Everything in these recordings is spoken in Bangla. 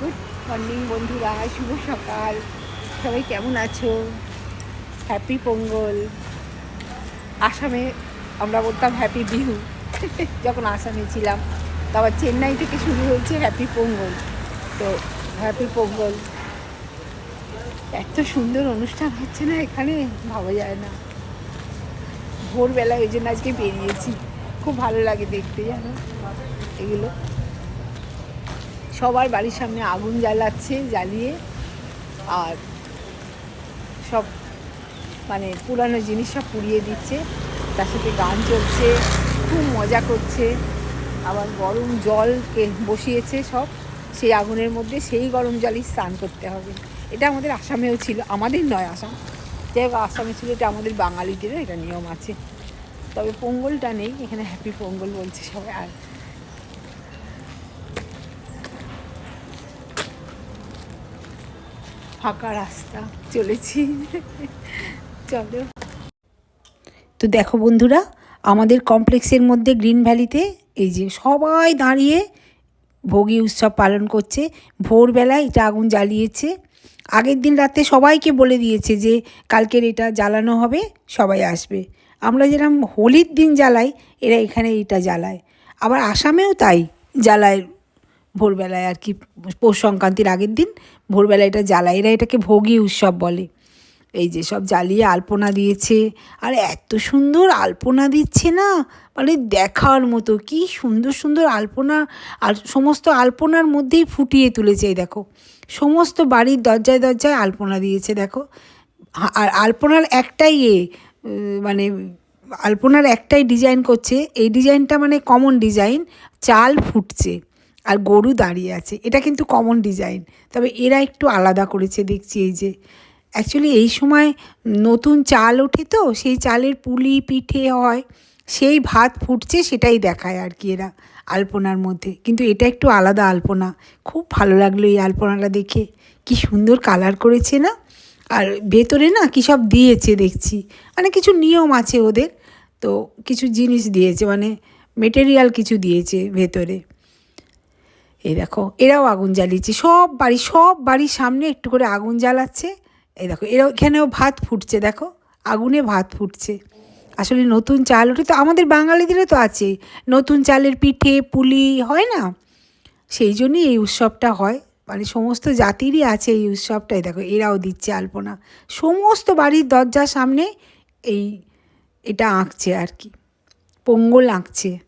গুড মর্নিং বন্ধুরা, শুভ সকাল। সবাই কেমন আছো? হ্যাপি পোঙ্গল। আসামে আমরা বলতাম হ্যাপি বিহু। যখন আসামে ছিলাম তারপর চেন্নাই থেকে শুরু হয়েছে হ্যাপি পোঙ্গল। তো হ্যাপি পোঙ্গল। এত সুন্দর অনুষ্ঠান হচ্ছে না এখানে? ভাবা যায় না। ভোরবেলায় ওই জন্য আজকে বেরিয়েছি। খুব ভালো লাগে দেখতে, জানো? এগুলো। সবার বাড়ির সামনে আগুন জ্বালাচ্ছে, জ্বালিয়ে, আর সব মানে পুরানো জিনিস সব পুড়িয়ে দিচ্ছে। তার সাথে গান চলছে, খুব মজা করছে। আবার গরম জলকে বসিয়েছে সব, সেই আগুনের মধ্যে সেই গরম জলই স্নান করতে হবে। এটা আমাদের আসামেও ছিল, আমাদের নয় আসাম। যাই হোক, আসামে ছিল, এটা আমাদের বাঙালিদেরও এটা নিয়ম আছে। তবে পোঙ্গলটা নেই, এখানে হ্যাপি পোঙ্গল বলছে সবাই, আর ফাঁকা রাস্তা, চলেছি। চলো। তো দেখো বন্ধুরা, আমাদের কমপ্লেক্সের মধ্যে গ্রিন ভ্যালিতে এই যে সবাই দাঁড়িয়ে ভোগী উৎসব পালন করছে। ভোরবেলায় এটা আগুন জ্বালিয়েছে। আগের দিন রাতে সবাইকে বলে দিয়েছে যে কালকের এটা জ্বালানো হবে, সবাই আসবে। আমরা যেরকম হোলির দিন জ্বালাই, এরা এখানে এটা জ্বালায়। আবার আসামেও তাই জ্বালায় ভোরবেলায় আর কি, পৌষ সংক্রান্তির আগের দিন ভোরবেলায় এটা জ্বালায়। এরা এটাকে ভোগী উৎসব বলে। এই যে সব জ্বালিয়ে আলপনা দিয়েছে। আর এত সুন্দর আলপনা দিচ্ছে না? মানে দেখার মতো, কি সুন্দর সুন্দর আলপনা, আর সমস্ত আলপনার মধ্যেই ফুটিয়ে তুলেছে, এই দেখো। সমস্ত বাড়ির দরজায় দরজায় আলপনা দিয়েছে, দেখো। আর আলপনার একটাই এ মানে আলপনার একটাই ডিজাইন করছে। এই ডিজাইনটা মানে কমন ডিজাইন, চাল ফুটছে। আর গরু দাঁড়িয়ে আছে। এটা কিন্তু কমন ডিজাইন তবে এরা একটু আলাদা করেছে দেখছি এই যে। অ্যাকচুয়ালি এই সময় নতুন চাল ওঠে তো, সেই চালের পুলি পিঠে হয়, সেই ভাত ফুটছে সেটাই দেখায় আর কি এরা আলপনার মধ্যে। কিন্তু এটা একটু আলাদা আলপনা। খুব ভালো লাগল এই আলপনাটা দেখে। কি সুন্দর কালার করেছে না? আর ভেতরে না কী সব দিয়েছে দেখছি। মানে কিছু নিয়ম আছে ওদের। তো কিছু জিনিস দিয়েছে মানে মেটেরিয়াল কিছু দিয়েছে ভেতরে। এই দেখো, এরাও আগুন জ্বালিয়েছে। সব বাড়ি, সব বাড়ির সামনে একটু করে আগুন জ্বালাচ্ছে। এই দেখো এরা এখানেও ভাত ফুটছে, দেখো। আগুনে ভাত ফুটছে। আসলে নতুন চাল ওঠে তো আমাদের বাঙালিদেরও তো আছে। নতুন চালের পিঠে, পুলি, হয় না? সেই জন্যই এই উৎসবটা হয়। মানে সমস্ত জাতিরই আছে এই উৎসবটাই দেখো, এরাও দিচ্ছে আলপনা। সমস্ত বাড়ির দরজার সামনে এই, এটা আঁকছে আর কি। পোঙ্গল আঁকছে।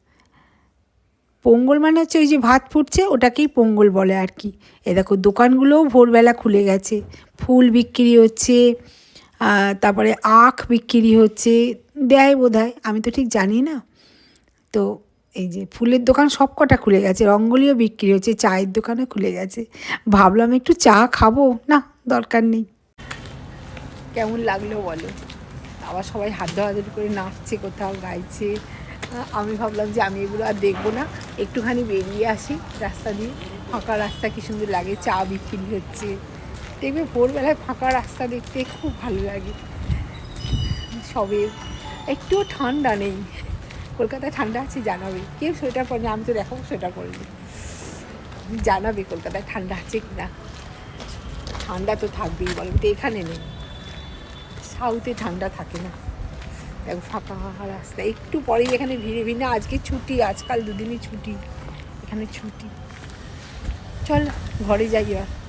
পোঙ্গল মানে হচ্ছে ওই যে ভাত ফুটছে, ওটাকেই পোঙ্গল বলে আর কি। এ দেখো, দোকানগুলোও ভোরবেলা খুলে গেছে। ফুল বিক্রি হচ্ছে তারপরে আখ বিক্রি হচ্ছে, দেয় বোধ আমি তো ঠিক জানি না। তো এই যে ফুলের দোকান সব কটা খুলে গেছে, রঙ্গলিও বিক্রি হচ্ছে, চায়ের দোকানও খুলে গেছে। ভাবলাম একটু চা খাব, না, দরকার নেই। কেমন লাগল বলো? আবার সবাই হাত ধরাধরি করে নাচছে কোথাও, গাইছে। আমি ভাবলাম যে আমি এগুলো আর দেখব না। একটুখানি বেরিয়ে আসি রাস্তা দিয়ে। ফাঁকা রাস্তা কি সুন্দর লাগে, চা বিক্রি হচ্ছে। দেখবে ভোরবেলায় ফাঁকা রাস্তা দেখতে খুব ভালো লাগে। সবে একটুও ঠান্ডা নেই। কলকাতায় ঠান্ডা আছে, জানাবে। কেউ সোয়েটার পরে আমি তো দেখাবো সোয়েটার পরিনি। জানাবে কলকাতায় ঠান্ডা আছে কি না। ঠান্ডা তো থাকবেই, বলো। তো এখানে নেই। সাউথে ঠান্ডা থাকে না। দেখো ফাঁকা রাস্তা। একটু পরেই এখানে ভিড়ে, ভিড় আজকে ছুটি, আজকাল দুদিনই ছুটি। এখানে ছুটি। চল, ঘরে যাই এবার।